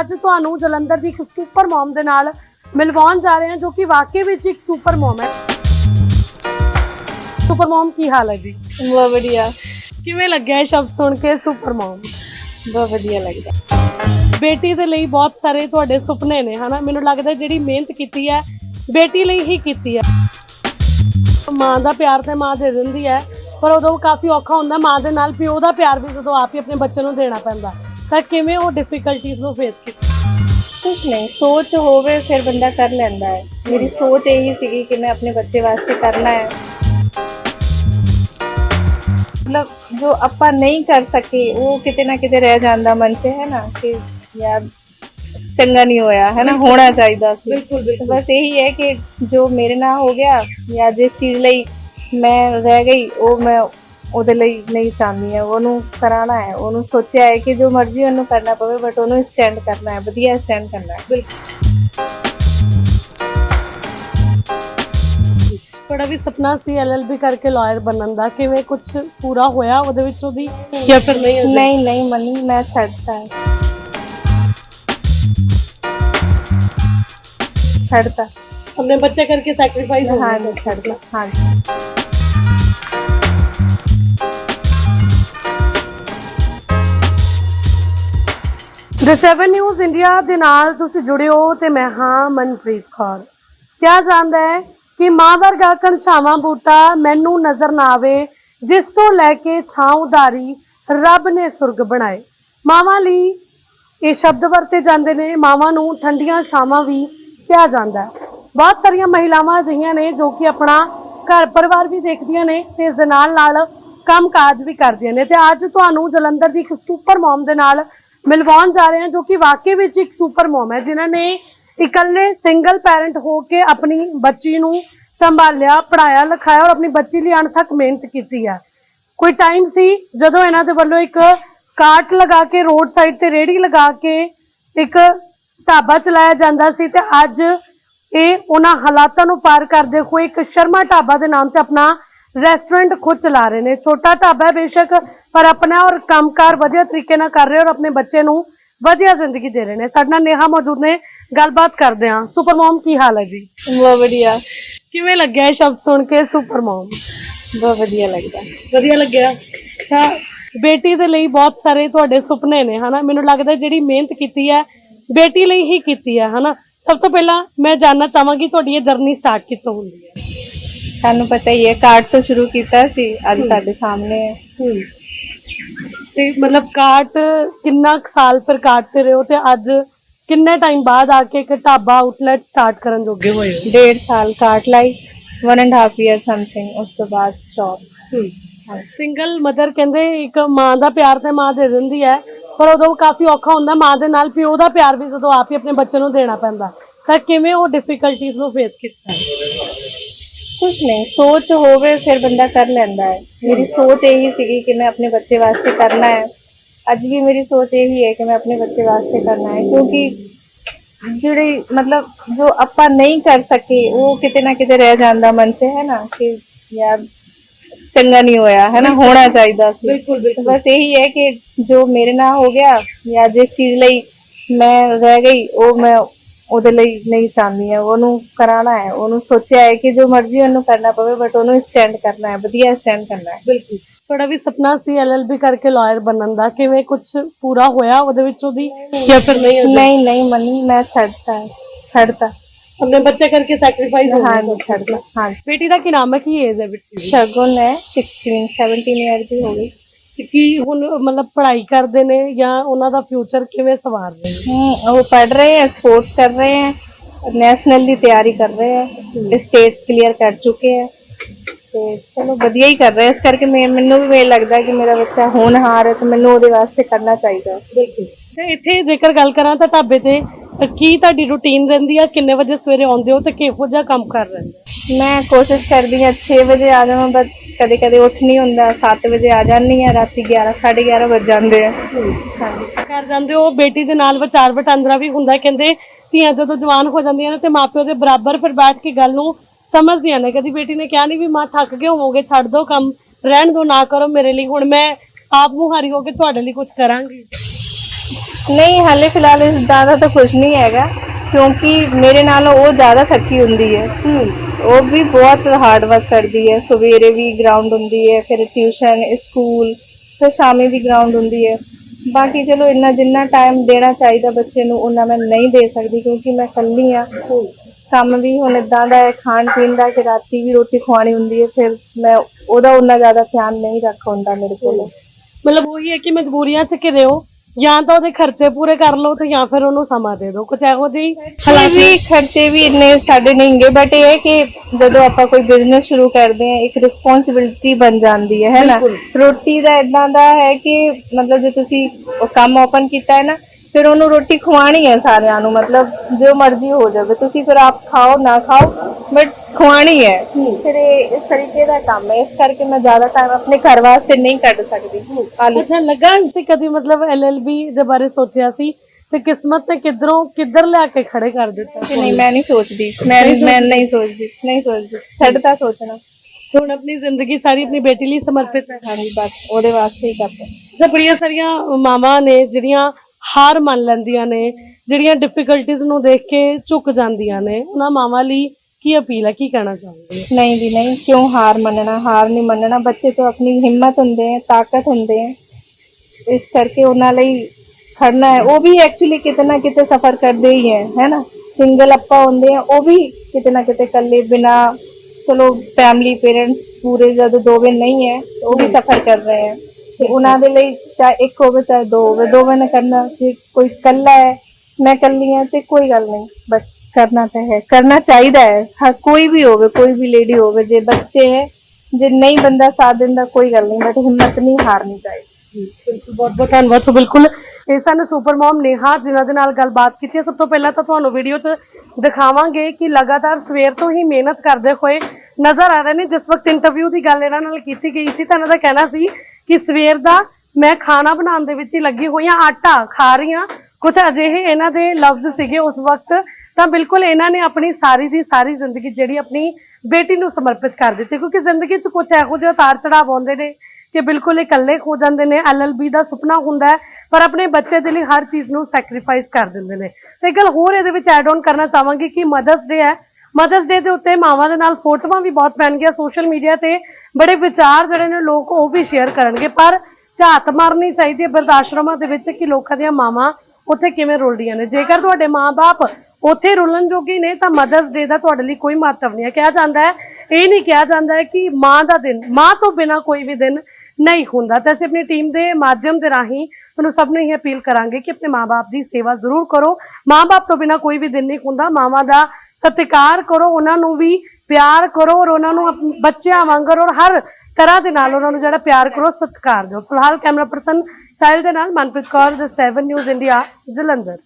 ਅੱਜ ਤੁਹਾਨੂੰ ਜਲੰਧਰ ਦੀ ਇੱਕ ਸੁਪਰ ਮਮ ਦੇ ਨਾਲ ਮਿਲਵਾਉਣ ਜਾ ਰਹੇ ਹਾਂ ਜੋ ਕਿ ਵਾਕਈ ਵਿੱਚ ਇੱਕ ਸੁਪਰ ਮਮ ਹੈ। ਸੁਪਰ ਮਮ ਕੀ ਹਾਲ ਹੈ ਜੀ? ਬਹੁਤ ਵਧੀਆ। ਕਿਵੇਂ ਲੱਗਿਆ ਇਹ ਸ਼ਬਦ ਸੁਣ ਕੇ ਸੁਪਰ ਮਮ? ਬਹੁਤ ਵਧੀਆ ਲੱਗਦਾ। ਬੇਟੀ ਦੇ ਲਈ ਬਹੁਤ ਸਾਰੇ ਤੁਹਾਡੇ ਸੁਪਨੇ ਨੇ ਹਨਾ? ਮੈਨੂੰ ਲੱਗਦਾ ਜਿਹੜੀ ਮਿਹਨਤ ਕੀਤੀ ਹੈ ਬੇਟੀ ਲਈ ਹੀ ਕੀਤੀ ਹੈ। ਮਾਂ ਦਾ ਪਿਆਰ ਤੇ ਮਾਂ ਦੇ ਦਿੰਦੀ ਹੈ ਪਰ ਉਦੋਂ ਕਾਫੀ ਔਖਾ ਹੁੰਦਾ ਮਾਂ ਦੇ ਨਾਲ ਪਿਓ ਦਾ ਪਿਆਰ ਵੀ ਜਦੋਂ ਆਪ ਹੀ ਆਪਣੇ ਬੱਚੇ ਨੂੰ ਦੇਣਾ ਪੈਂਦਾ। ਤਾਂ ਕਿਵੇਂ ਉਹ ਡਿਫਿਕਲਟੀਜ਼ ਨੂੰ ਫੇਸ ਕੀਤੀ? ਕੁਝ ਨਹੀਂ ਸੋਚ ਹੋਵੇ ਫਿਰ ਬੰਦਾ ਕਰ ਲੈਂਦਾ ਹੈ। ਮੇਰੀ ਸੋਚ ਇਹੀ ਸੀਗੀ ਕਿ ਮੈਂ ਆਪਣੇ ਬੱਚੇ ਵਾਸਤੇ ਕਰਨਾ ਹੈ। ਮਤਲਬ ਜੋ ਆਪਾਂ ਨਹੀਂ ਕਰ ਸਕੇ ਉਹ ਕਿਤੇ ਨਾ ਕਿਤੇ ਰਹਿ ਜਾਂਦਾ ਮਨ 'ਚ ਹੈ ਨਾ? ਕਿ ਯਾਰ ਚੰਗਾ ਨਹੀਂ ਹੋਇਆ ਹੈ ਨਾ? ਹੋਣਾ ਚਾਹੀਦਾ ਸੀ। ਬਿਲਕੁਲ ਬਿਲਕੁਲ। ਬਸ ਇਹੀ ਹੈ ਕਿ ਜੋ ਮੇਰੇ ਨਾਲ ਹੋ ਗਿਆ ਜਾਂ ਜਿਸ ਚੀਜ਼ ਲਈ ਮੈਂ ਰਹਿ ਗਈ ਉਹ ਮੈਂ ਉਹਦੇ ਲਈ ਨਹੀਂ ਚਾਹੁੰਦੀ ਹਾਂ ਉਹਨੂੰ ਕਰਾਉਣਾ ਹੈ ਉਹਨੂੰ ਸੋਚਿਆ ਹੈ ਕਿ ਜੋ ਮਰਜ਼ੀ ਉਹਨੂੰ ਕਰਨਾ ਪਵੇ ਬਟ ਉਹਨੂੰ ਸਟੈਂਡ ਕਰਨਾ ਹੈ ਵਧੀਆ ਸਟੈਂਡ ਕਰਨਾ ਹੈ ਤੁਹਾਡਾ ਵੀ ਸੁਪਨਾ ਸੀ ਐਲਐਲਬੀ ਕਰਕੇ ਲਾਇਰ ਬਣਨ ਦਾ ਕਿਵੇਂ ਕੁਝ ਪੂਰਾ ਹੋਇਆ ਉਹਦੇ ਵਿੱਚ ਉਹਦੀ ਜਾਂ ਫਿਰ ਨਹੀਂ? ਨਹੀਂ ਨਹੀਂ ਮਨੀ ਮੈਂ ਛੱਡਤਾ ਛੱਡਤਾ ਆਪਣੇ ਬੱਚੇ ਕਰਕੇ ਸੈਕਰੀਫਾਈਸ ਹੋ ਹਾਂ ਗਿਆ ਦ 7 ਨਿਊਜ਼ ਇੰਡੀਆ ਦੇ ਨਾਲ ਤੁਸੀਂ ਜੁੜੇ ਹੋ ਤੇ ਮੈਂ ਹਾਂ ਮਨਪ੍ਰੀਤ ਕੌਰ। ਕਿਹਾ ਜਾਂਦਾ ਹੈ ਕਿ ਮਾਂ ਵਰਗਾ ਕੰਛਾਵਾਂ ਬੂਟਾ ਮੈਨੂੰ ਨਜ਼ਰ ਨਾ ਆਵੇ, ਜਿਸ ਤੋਂ ਲੈ ਕੇ ਛਾਂ ਉਧਾਰੀ ਰੱਬ ਨੇ ਸੁਰਗ ਬਣਾਏ। ਮਾਵਾਂ ਲਈ ਇਹ ਸ਼ਬਦ ਵਰਤੇ ਜਾਂਦੇ ਨੇ। ਮਾਵਾਂ ਨੂੰ ਠੰਡੀਆਂ ਛਾਵਾਂ ਵੀ ਕਿਹਾ ਜਾਂਦਾ ਹੈ। ਬਹੁਤ ਸਾਰੀਆਂ ਮਹਿਲਾਵਾਂ ਅਜਿਹੀਆਂ ਨੇ ਜੋ ਕਿ ਆਪਣਾ ਘਰ ਪਰਿਵਾਰ ਵੀ ਦੇਖਦੀਆਂ ਨੇ ਤੇ ਇਸ ਦੇ ਨਾਲ ਨਾਲ ਕੰਮਕਾਜ ਵੀ ਕਰਦੀਆਂ ਨੇ। ਤੇ ਅੱਜ ਤੁਹਾਨੂੰ ਜਲੰਧਰ ਦੀ ਇੱਕ ਸੁਪਰ ਮਮ ਦੇ ਨਾਲ ਮਿਲਵਾਉਣ ਜਾ ਰਹੇ ਹਾਂ, ਜੋ ਕਿ ਵਾਕਈ ਵਿੱਚ ਇੱਕ ਸੁਪਰ ਮਮ ਹੈ, ਜਿਨ੍ਹਾਂ ਨੇ ਇਕੱਲੇ ਸਿੰਗਲ ਪੈਰੈਂਟ ਹੋ ਕੇ ਆਪਣੀ ਬੱਚੀ ਨੂੰ ਸੰਭਾਲਿਆ ਪੜਾਇਆ ਲਿਖਾਇਆ ਔਰ ਆਪਣੀ ਬੱਚੀ ਲਈ ਅਣਥੱਕ ਮਿਹਨਤ ਕੀਤੀ ਹੈ। ਕੋਈ ਟਾਈਮ ਸੀ ਜਦੋਂ ਇਹਨਾਂ ਦੇ ਵੱਲੋਂ ਇੱਕ ਕਾਟ ਲਗਾ ਕੇ ਰੋਡ ਸਾਈਡ ਤੇ ਰੇੜੀ ਲਗਾ ਕੇ ਇੱਕ ਢਾਬਾ ਚਲਾਇਆ ਜਾਂਦਾ ਸੀ ਤੇ ਅੱਜ ਇਹ ਉਹਨਾਂ ਹਾਲਾਤਾਂ ਨੂੰ ਪਾਰ ਕਰਦੇ ਹੋਏ ਇੱਕ ਸ਼ਰਮਾ ਢਾਬਾ ਦੇ ਨਾਮ ਤੇ ਆਪਣਾ ਰੈਸਟੋਰੈਂਟ ਖੁਦ ਚਲਾ ਰਹੇ ਨੇ। ਛੋਟਾ ਢਾਬਾ ਬੇਸ਼ੱਕ ਪਰ ਆਪਣਾ ਔਰ ਕੰਮਕਾਰ ਵਧੀਆ ਤਰੀਕੇ ਨਾਲ ਕਰ ਰਹੇ ਔਰ ਆਪਣੇ ਬੱਚੇ ਨੂੰ ਵਧੀਆ ਜ਼ਿੰਦਗੀ ਦੇ ਰਹੇ ਨੇ। ਸਾਡੇ ਨਾਲ ਨੇਹਾ ਮੌਜੂਦ ਨੇ। ਗੱਲਬਾਤ ਕਰਦੇ ਹਾਂ। ਸੁਪਰ ਮਮ ਕੀ ਹਾਲ ਹੈ ਜੀ? ਬਹੁਤ ਵਧੀਆ। ਕਿਵੇਂ ਲੱਗਿਆ ਇਹ ਸ਼ਬਦ ਸੁਣ ਕੇ ਸੁਪਰ ਮਮ ਬਹੁਤ ਵਧੀਆ ਲੱਗਦਾ। ਵਧੀਆ ਲੱਗਿਆ। ਅੱਛਾ ਬੇਟੀ ਦੇ ਲਈ ਬਹੁਤ ਸਾਰੇ ਤੁਹਾਡੇ ਸੁਪਨੇ ਨੇ ਹਨਾ? ਮੈਨੂੰ ਲੱਗਦਾ ਜਿਹੜੀ ਮਿਹਨਤ ਕੀਤੀ ਹੈ ਬੇਟੀ ਲਈ ਹੀ ਕੀਤੀ ਹੈ ਹਨਾ? ਸਭ ਤੋਂ ਪਹਿਲਾਂ ਮੈਂ ਜਾਨਣਾ ਚਾਹਾਂਗੀ ਤੁਹਾਡੀ ਇਹ ਜਰਨੀ ਸਟਾਰਟ ਕਿੱਥੋਂ ਹੁੰਦੀ ਹੈ? ਸਾਨੂੰ ਪਤਾ ਹੀ ਹੈ ਕਾਰਡ ਤੋਂ ਸ਼ੁਰੂ ਕੀਤਾ ਸੀ ਅੱਜ ਸਾਡੇ ਸਾਹਮਣੇ ਹੈ। ਤੇ ਮਤਲਬ ਕਾਟ ਕਿੰਨਾ ਕੁ ਸਾਲ ਫਿਰ ਕਾਟਦੇ ਰਹੇ ਹੋ ਤੇ ਅੱਜ ਕਿੰਨੇ ਟਾਈਮ ਬਾਅਦ ਆ ਕੇ ਇੱਕ ਢਾਬਾ ਆਊਟਲੈਟ ਸਟਾਰਟ ਕਰਨ ਜੋਗੇ ਹੋਏ ਹੋ? ਡੇਢ ਸਾਲ ਕਾਟ ਲਾਈ one and half year something ਉਸ ਤੋਂ ਬਾਅਦ ਸ਼ੌਪ ਸਿੰਗਲ ਮਦਰ ਕਹਿੰਦੇ ਇੱਕ ਮਾਂ ਦਾ ਪਿਆਰ ਤੇ ਮਾਂ ਦੇ ਦਿੰਦੀ ਹੈ ਪਰ ਉਦੋਂ ਕਾਫੀ ਔਖਾ ਹੁੰਦਾ ਮਾਂ ਦੇ ਨਾਲ ਪਿਓ ਦਾ ਪਿਆਰ ਵੀ ਜਦੋਂ ਆਪ ਹੀ ਆਪਣੇ ਬੱਚੇ ਨੂੰ ਦੇਣਾ ਪੈਂਦਾ। ਤਾਂ ਕਿਵੇਂ ਉਹ ਡਿਫਿਕਲਟੀਜ਼ ਨੂੰ ਫੇਸ ਕੀਤਾ? ਕੁਝ ਨਹੀਂ ਸੋਚ ਹੋਵੇ ਫਿਰ ਬੰਦਾ ਕਰ ਲੈਂਦਾ ਹੈ। ਮੇਰੀ ਸੋਚ ਇਹੀ ਸੀਗੀ ਕਿ ਮੈਂ ਆਪਣੇ ਬੱਚੇ ਵਾਸਤੇ ਕਰਨਾ ਹੈ। ਅੱਜ ਵੀ ਮੇਰੀ ਸੋਚ ਇਹੀ ਹੈ ਕਿ ਮੈਂ ਆਪਣੇ ਬੱਚੇ ਵਾਸਤੇ ਕਰਨਾ ਹੈ ਕਿਉਂਕਿ ਜਿਹੜੇ ਮਤਲਬ ਜੋ ਆਪਾਂ ਨਹੀਂ ਕਰ ਸਕੇ ਉਹ ਕਿਤੇ ਨਾ ਕਿਤੇ ਰਹਿ ਜਾਂਦਾ ਮਨ 'ਚ ਹੈ ਨਾ ਕਿ ਯਾਰ ਚੰਗਾ ਨਹੀਂ ਹੋਇਆ ਹੈ ਨਾ ਹੋਣਾ ਚਾਹੀਦਾ ਸੀ। ਬਿਲਕੁਲ ਬਿਲਕੁਲ। ਬਸ ਇਹੀ ਹੈ ਕਿ ਜੋ ਮੇਰੇ ਨਾਲ ਹੋ ਗਿਆ ਜਾਂ ਜਿਸ ਚੀਜ਼ ਲਈ ਮੈਂ ਰਹਿ ਗਈ ਉਹ ਮੈਂ ਉਹਦੇ ਲਈ ਨਹੀਂ ਚਾਹੁੰਦੀ ਹਾਂ ਉਹਨੂੰ ਕਰਾਉਣਾ ਹੈ ਉਹਨੂੰ ਸੋਚਿਆ ਹੈ ਕਿ ਜੋ ਮਰਜ਼ੀ ਉਹਨੂੰ ਕਰਨਾ ਪਵੇ ਬਟ ਉਹਨੂੰ ਸਟੈਂਡ ਕਰਨਾ ਹੈ ਵਧੀਆ ਸਟੈਂਡ ਕਰਨਾ ਹੈ। ਬਿਲਕੁਲ। ਤੁਹਾਡਾ ਵੀ ਸੁਪਨਾ ਸੀ ਐਲਐਲਬੀ ਕਰਕੇ ਲਾਇਰ ਬਣਨ ਦਾ ਕਿਵੇਂ ਕੁਝ ਪੂਰਾ ਹੋਇਆ ਉਹਦੇ ਵਿੱਚ ਉਹਦੀ ਜਾਂ ਫਿਰ ਨਹੀਂ? ਨਹੀਂ ਨਹੀਂ ਮਨੀ ਮੈਂ ਛੱਡਤਾ ਛੱਡਤਾ। ਆਪਣੇ ਬੱਚੇ ਕਰਕੇ ਸੈਕਰੀਫਾਈਸ ਹੋ ਹਾਂ ਗਿਆ ਛੱਡਤਾ ਹਾਂ ਬੇਟੀ ਦਾ ਕੀ ਨਾਮ ਹੈ? ਕੀ ਏਜ ਹੈ ਬੇਟੀ ਸ਼ਗੁਨ ਹੈ 16 17 ਇਅਰ ਦੀ ਹੋ ਗਈ। ਤੇ ਕੀ ਹੁਣ ਮਤਲਬ ਪੜ੍ਹਾਈ ਕਰਦੇ ਨੇ ਜਾਂ ਉਹਨਾਂ ਦਾ ਫਿਊਚਰ ਕਿਵੇਂ ਸਵਾਰ ਰਹੇ ਨੇ हम्म, वो पढ़ रहे हैं स्पोर्ट्स कर रहे हैं नेशनल की तैयारी कर रहे हैं स्टेट क्लियर कर चुके हैं ਤੇ ਚਲੋ ਵਧੀਆ ਹੀ ਕਰ ਰਹੇ ਇਸ ਕਰਕੇ ਮੈਂ ਮੈਨੂੰ ਵੀ ਇਹ ਲੱਗਦਾ ਕਿ ਮੇਰਾ ਬੱਚਾ ਹੋਣਹਾਰ ਹੈ ਤੇ ਮੈਨੂੰ ਉਹਦੇ ਵਾਸਤੇ ਕਰਨਾ ਚਾਹੀਦਾ ਹੈ। ਬਿਲਕੁਲ ਤੇ ਇੱਥੇ ਜੇਕਰ ਗੱਲ ਕਰਾਂ ਤਾਂ ਢਾਬੇ ਤੇ ਅ, ਕੀ ਤੁਹਾਡੀ ਰੁਟੀਨ ਰਹਿੰਦੀ ਆ ਕਿੰਨੇ ਵਜੇ ਸਵੇਰੇ ਆਉਂਦੇ ਹੋ ਤੇ ਕਿਹੋ ਜਿਹਾ ਕੰਮ ਕਰ ਰਹੇ ਹੋ ਮੈਂ ਕੋਸ਼ਿਸ਼ ਕਰਦੀ ਹਾਂ 6 ਵਜੇ ਆ ਜਾਵਾਂ ਬਟ ਕਦੇ ਕਦੇ ਉੱਠ ਨਹੀਂ ਹੁੰਦਾ 7 ਵਜੇ ਆ ਜਾਂਦੀ ਹਾਂ ਰਾਤੀ 11 11:30 ਵੱਜ ਜਾਂਦੇ ਆ। ਹਾਂਜੀ ਕਰ ਜਾਂਦੇ ਹੋ ਬੇਟੀ ਦੇ ਨਾਲ ਵਿਚਾਰ ਵਟਾਂਦਰਾ ਵੀ ਹੁੰਦਾ ਕਹਿੰਦੇ ਧੀਆਂ ਜਦੋਂ ਜਵਾਨ ਹੋ ਜਾਂਦੀਆਂ ਨੇ ਤੇ ਮਾਪਿਓ ਦੇ ਬਰਾਬਰ ਫਿਰ ਬੈਠ ਕੇ ਗੱਲ ਨੂੰ ਸਮਝਦੀਆਂ ਨੇ। ਕਦੀ ਬੇਟੀ ਨੇ ਕਿਹਾ ਨਹੀਂ ਵੀ ਮਾਂ ਥੱਕ ਗਏ ਹੋਵੋਗੇ ਛੱਡ ਦੋ ਕੰਮ ਰਹਿਣ ਦੋ ਨਾ ਕਰੋ ਮੇਰੇ ਲਈ ਹੁਣ ਮੈਂ ਆਪ ਮੁਹਾਰੀ ਹੋ ਕੇ ਤੁਹਾਡੇ ਲਈ ਕੁਝ ਕਰਾਂਗੀ। ਨਹੀਂ ਹਾਲੇ ਫਿਲਹਾਲ ਇਸ ਜ਼ਿਆਦਾ ਤਾਂ ਕੁਝ ਨਹੀਂ ਹੈਗਾ ਕਿਉਂਕਿ ਮੇਰੇ ਨਾਲੋਂ ਉਹ ਜ਼ਿਆਦਾ ਥੱਕੀ ਹੁੰਦੀ ਹੈ। ਉਹ ਵੀ ਬਹੁਤ ਹਾਰਡ ਵਰਕ ਕਰਦੀ ਹੈ। ਸਵੇਰੇ ਵੀ ਗਰਾਊਂਡ ਹੁੰਦੀ ਹੈ, ਫਿਰ ਟਿਊਸ਼ਨ ਸਕੂਲ ਫਿਰ ਸ਼ਾਮੀ ਵੀ ਗਰਾਊਂਡ ਹੁੰਦੀ ਹੈ। ਬਾਕੀ ਚਲੋ ਇੰਨਾ ਜਿੰਨਾ ਟਾਈਮ ਦੇਣਾ ਚਾਹੀਦਾ ਬੱਚੇ ਨੂੰ ਉਹਨਾਂ ਮੈਂ ਨਹੀਂ ਦੇ ਸਕਦੀ ਕਿਉਂਕਿ ਮੈਂ ਇਕੱਲੀ ਆ ਕੰਮ ਵੀ ਹੁਣ ਇਦਾਂ ਦਾ ਹੈ, ਖਾਣ ਪੀਣ ਦਾ ਕਿ ਰਾਤੀ ਵੀ ਰੋਟੀ ਖਵਾਣੀ ਹੁੰਦੀ ਹੈ, ਫਿਰ ਮੈਂ ਉਹਦਾ ਉਹਨਾਂ ਜ਼ਿਆਦਾ ਧਿਆਨ ਨਹੀਂ ਰੱਖ ਹੁੰਦਾ ਮੇਰੇ ਕੋਲ। ਮਤਲਬ ਉਹੀ ਹੈ ਕਿ ਮਜਬੂਰੀਆਂ 'ਚ ਘਿਰੇ ਹੋ। ਜਾਂ ਤਾਂ ਉਹਦੇ ਖਰਚੇ ਪੂਰੇ ਕਰ ਲਓ ਤੇ ਜਾਂ ਫਿਰ ਉਹਨੂੰ ਸਮਾਂ ਦੇ ਦਿਓ ਕੁਝ ਇਹੋ ਜਿਹੀ ਹਾਲਾਂਕਿ ਵੀ ਖਰਚੇ ਵੀ ਇੰਨੇ ਸਾਡੇ ਨਹੀਂ ਹੈਗੇ ਬਟ ਇਹ ਹੈ ਕਿ ਜਦੋਂ ਆਪਾਂ ਕੋਈ ਬਿਜ਼ਨਸ ਸ਼ੁਰੂ ਕਰਦੇ ਹਾਂ ਇੱਕ ਰਿਸਪੌਂਸਿਬਿਲਟੀ ਬਣ ਜਾਂਦੀ ਹੈ ਹੈ ਨਾ? ਰੋਟੀ ਦਾ ਇਦਾਂ ਦਾ ਹੈ ਕਿ ਮਤਲਬ ਜੇ ਤੁਸੀਂ ਉਹ ਕੰਮ ਓਪਨ ਕੀਤਾ ਹੈ ਨਾ ਫਿਰ ਉਹਨੂੰ ਰੋਟੀ ਖਵਾਣੀ ਹੈ ਸਾਰਿਆਂ ਨੂੰ ਮਤਲਬ ਜੋ ਮਰਜ਼ੀ ਹੋ ਜਾਵੇ। ਤੁਸੀਂ ਫਿਰ ਆਪ ਖਾਓ ਨਾ ਖਾਓ ਬਟ ਖਵਾਣੀ ਹੈ। ਫਿਰ ਇਹ ਇਸ ਤਰੀਕੇ ਦਾ ਕੰਮ ਹੈ। ਇਸ ਕਰਕੇ ਮੈਂ ਜ਼ਿਆਦਾ ਟਾਈਮ ਆਪਣੇ ਘਰ ਵਾਸਤੇ ਨਹੀਂ ਕੱਢ ਸਕਦੀ। ਅੱਛਾ ਲੱਗਾ ਸੀ ਕਦੀ ਮਤਲਬ ਐਲਐਲਬੀ ਦੇ ਬਾਰੇ ਸੋਚਿਆ ਸੀ? ਤੇ ਕਿਸਮਤ ਨੇ ਕਿੱਧਰੋਂ ਕਿੱਧਰ ਲਿਆ ਕੇ ਖੜੇ ਕਰ ਦਿੱਤਾ? ਕਿ ਨਹੀਂ ਮੈਂ ਨਹੀਂ ਸੋਚਦੀ। ਮੈਂ ਮੈਂ ਨਹੀਂ ਸੋਚਦੀ। ਨਹੀਂ ਸੋਚਦੀ। ਛੱਡਤਾ ਸੋਚਣਾ। ਹੁਣ ਆਪਣੀ ਜ਼ਿੰਦਗੀ ਸਾਰੀ ਆਪਣੀ ਬੇਟੀ ਲਈ ਸਮਰਪਿਤ ਹੈ। ਹਾਂਜੀ ਬਸ ਉਹਦੇ ਵਾਸਤੇ ਹੀ ਕਰਦਾ। ਤੇ ਬੜੀਆਂ ਸਾਰੀਆਂ ਮਾਵਾਂ ਨੇ ਜਿਹੜੀਆਂ ਹਾਰ ਮੰਨ ਲੈਂਦੀਆਂ ਨੇ ਜਿਹੜੀਆਂ ਡਿਫਿਕਲਟੀਆਂ ਨੂੰ ਦੇਖ ਕੇ ਝੁਕ ਜਾਂਦੀਆਂ ਨੇ ਉਹਨਾਂ ਮਾਵਾਂ ਲਈ ਕੀ ਅਪੀਲ ਹੈ? ਕੀ ਕਹਿਣਾ ਚਾਹੁੰਦੇ ਹੋ ਨਹੀਂ ਜੀ, ਨਹੀਂ। ਕਿਉਂ ਹਾਰ ਮੰਨਣਾ? ਹਾਰ ਨਹੀਂ ਮੰਨਣਾ। ਬੱਚੇ ਤੋਂ ਆਪਣੀ ਹਿੰਮਤ ਹੁੰਦੇ ਹੈ, ਤਾਕਤ ਹੁੰਦੇ ਹੈ। ਇਸ ਕਰਕੇ ਉਹਨਾਂ ਲਈ ਖੜਨਾ ਹੈ। ਉਹ ਵੀ ਐਕਚੁਅਲੀ ਕਿਤੇ ਨਾ ਕਿਤੇ ਸਫਰ ਕਰਦੇ ਹੀ ਹੈ ਹੈ ਨਾ? ਸਿੰਗਲ ਆਪਾਂ ਹੁੰਦੇ ਆ ਉਹ ਵੀ ਕਿਤੇ ਨਾ ਕਿਤੇ ਇਕੱਲੇ ਬਿਨਾ ਚਲੋ ਫੈਮਿਲੀ ਪੇਰੈਂਟਸ ਪੂਰੇ ਜਦੋਂ ਦੋਵੇਂ ਨਹੀਂ ਹੈ, ਉਹ ਵੀ ਸਫਰ ਕਰ ਰਹੇ ਹੈ। ਤੇ ਉਹਨਾਂ ਦੇ ਲਈ ਚਾਹੇ ਇੱਕ ਹੋਵੇ, ਚਾਹੇ ਦੋ ਹੋਵੇ, ਦੋਵੇਂ ਨੇ ਕਰਨਾ। ਜੇ ਕੋਈ ਇਕੱਲਾ ਹੈ, ਮੈਂ ਇਕੱਲੀ ਹਾਂ ਤੇ ਕੋਈ ਗੱਲ ਨਹੀਂ। ਬਸ ਕਰਨਾ ਤਾਂ ਹੈ, ਕਰਨਾ ਚਾਹੀਦਾ ਹੈ। ਹਾਂ, ਕੋਈ ਵੀ ਹੋਵੇ, ਕੋਈ ਵੀ ਲੇਡੀ ਹੋਵੇ, ਜੇ ਬੱਚੇ ਹੈ, ਜੇ ਨਹੀਂ ਬੰਦਾ ਸਾਥ ਦਿੰਦਾ, ਕੋਈ ਗੱਲ ਨਹੀਂ ਬਟ ਹਿੰਮਤ ਨਹੀਂ ਹਾਰਨੀ ਚਾਹੀਦੀ। ਬਿਲਕੁਲ, ਬਹੁਤ ਬਹੁਤ ਧੰਨਵਾਦ ਸੋ ਬਿਲਕੁਲ। ਇਹ ਸਨ ਸੁਪਰ ਮਮ ਨੇਹਾ, ਜਿਨ੍ਹਾਂ ਦੇ ਨਾਲ ਗੱਲਬਾਤ ਕੀਤੀ ਹੈ। ਸਭ ਤੋਂ ਪਹਿਲਾਂ ਤਾਂ ਤੁਹਾਨੂੰ ਵੀਡੀਓ 'ਚ ਦਿਖਾਵਾਂਗੇ ਕਿ ਲਗਾਤਾਰ ਸਵੇਰ ਤੋਂ ਹੀ ਮਿਹਨਤ ਕਰਦੇ ਹੋਏ ਨਜ਼ਰ ਆ ਰਹੇ ਨੇ। ਜਿਸ ਵਕਤ ਇੰਟਰਵਿਊ ਦੀ ਗੱਲ ਇਹਨਾਂ ਨਾਲ ਕੀਤੀ ਗਈ ਸੀ, ਤਾਂ ਇਹਨਾਂ ਦਾ ਕਹਿਣਾ ਸੀ ਕਿ ਸਵੇਰ ਦਾ ਮੈਂ ਖਾਣਾ ਬਣਾਉਣ ਦੇ ਵਿੱਚ ਹੀ ਲੱਗੀ ਹੋਈ ਹਾਂ, ਆਟਾ ਖਾ ਰਹੀ ਹਾਂ। ਕੁਝ ਅਜਿਹੇ ਇਹਨਾਂ ਦੇ ਲਫ਼ਜ਼ ਸੀਗੇ। ਉਸ ਵਕਤ ਤਾਂ ਬਿਲਕੁਲ ਇਹਨਾਂ ਨੇ ਆਪਣੀ ਸਾਰੀ ਦੀ ਸਾਰੀ ਜ਼ਿੰਦਗੀ ਜਿਹੜੀ ਆਪਣੀ ਬੇਟੀ ਨੂੰ ਸਮਰਪਿਤ ਕਰ ਦਿੱਤੀ, ਕਿਉਂਕਿ ਜ਼ਿੰਦਗੀ 'ਚ ਕੁਝ ਇਹੋ ਜਿਹੇ ਉਤਾਰ ਚੜਾਵ ਆਉਂਦੇ ਨੇ ਕਿ ਬਿਲਕੁਲ ਇਕੱਲੇ ਹੋ ਜਾਂਦੇ ਨੇ ਐਲਐਲਬੀ ਦਾ ਸੁਪਨਾ ਹੁੰਦਾ ਹੈ, ਪਰ ਆਪਣੇ ਬੱਚੇ ਦੇ ਲਈ ਹਰ ਚੀਜ਼ ਨੂੰ ਸੈਕਰੀਫਾਈਸ ਕਰ ਦਿੰਦੇ ਨੇ। ਤੇ ਇੱਕ ਗੱਲ ਹੋਰ ਇਹਦੇ ਵਿੱਚ ਐਡ ਆਨ ਕਰਨਾ ਚਾਹਾਂਗੀ ਕਿ ਮਦਰਸ ਡੇ ਹੈ। ਮਦਰਸ ਡੇ ਦੇ ਉੱਤੇ ਮਾਵਾਂ ਦੇ ਨਾਲ ਫੋਟੋਆਂ ਵੀ ਬਹੁਤ ਪੈਣਗੀਆਂ ਸੋਸ਼ਲ ਮੀਡੀਆ ਤੇ, ਬੜੇ ਵਿਚਾਰ ਜਿਹੜੇ ਨੇ ਲੋਕ ਉਹ ਵੀ ਸ਼ੇਅਰ ਕਰਨਗੇ, ਪਰ ਝਾਤ ਮਾਰਨੀ ਚਾਹੀਦੀ ਹੈ ਬਰਦਾਸ਼ਰਮਾਂ ਦੇ ਵਿੱਚ ਕਿ ਲੋਕਾਂ ਦੀਆਂ ਮਾਵਾਂ ਉੱਥੇ ਕਿਵੇਂ ਰੁਲਦੀਆਂ ਨੇ। ਜੇਕਰ ਤੁਹਾਡੇ ਮਾਪੇ ਉੱਥੇ ਰੁਲਣ ਜੋਗੇ ਨੇ ਤਾਂ ਮਦਰਸ ਡੇ ਦਾ ਤੁਹਾਡੇ ਲਈ ਕੋਈ ਮਹੱਤਵ ਨਹੀਂ ਹੈ। ਕਿਹਾ ਜਾਂਦਾ ਹੈ, ਇਹ ਨਹੀਂ ਕਿਹਾ ਜਾਂਦਾ ਹੈ ਕਿ ਮਾਂ ਦਾ ਦਿਨ, ਮਾਂ ਤੋਂ ਬਿਨਾ ਕੋਈ ਵੀ ਦਿਨ ਨਹੀਂ ਹੁੰਦਾ। ਤਾਂ ਅਸੀਂ ਆਪਣੀ ਟੀਮ ਦੇ ਮਾਧਿਅਮ ਦੇ ਰਾਹੀਂ ਤੁਹਾਨੂੰ ਸਭ ਨੂੰ ਇਹ ਅਪੀਲ ਕਰਾਂਗੇ ਕਿ ਆਪਣੇ ਮਾਪੇ ਦੀ ਸੇਵਾ ਜ਼ਰੂਰ ਕਰੋ। ਮਾਪੇ ਤੋਂ ਬਿਨਾ ਕੋਈ ਵੀ ਦਿਨ ਨਹੀਂ ਹੁੰਦਾ। ਮਾਵਾਂ ਦਾ ਸਤਿਕਾਰ ਕਰੋ, ਉਹਨਾਂ ਨੂੰ ਵੀ ਪਿਆਰ ਕਰੋ ਔਰ ਉਹਨਾਂ ਨੂੰ ਬੱਚਿਆਂ ਵਾਂਗਰ ਔਰ ਹਰ ਤਰ੍ਹਾਂ ਦੇ ਨਾਲ ਉਹਨਾਂ ਨੂੰ ਜਿਹੜਾ ਪਿਆਰ ਕਰੋ, ਸਤਿਕਾਰ ਦਿਓ। ਫਿਲਹਾਲ ਕੈਮਰਾ ਪਰਸਨ ਸਾਹਿਲ ਦੇ ਨਾਲ ਮਨਪ੍ਰੀਤ ਕੌਰ ਦੇ 7 ਨਿਊਜ਼ ਇੰਡੀਆ ਜਲੰਧਰ।